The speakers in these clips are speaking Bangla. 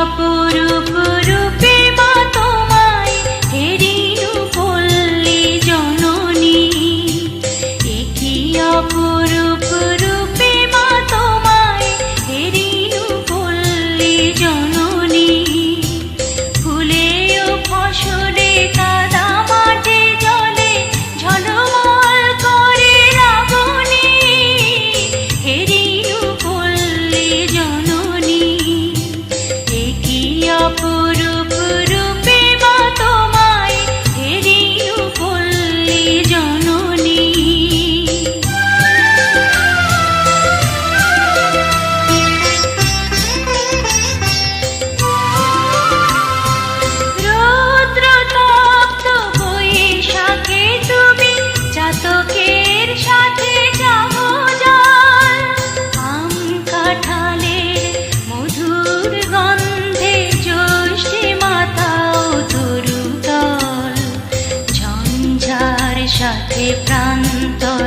অপরূপ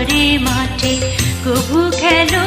প্রান্তরে মাঠে কবু খেলো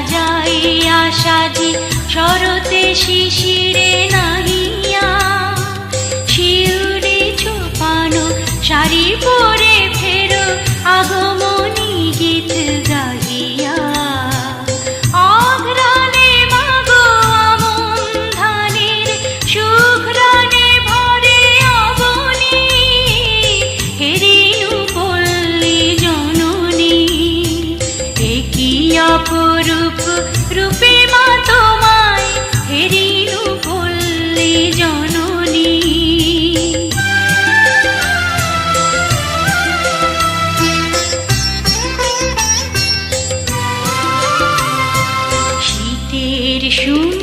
সাজাইয়া সাজি শরতে শিশিরে নাহিয়া। শিউরে ছোপানো শাড়ি পরে ফেরো আগমনী গীত রূপ রূপে মা তোমায় হেরিল বললে জননী। শীতের সুন্দর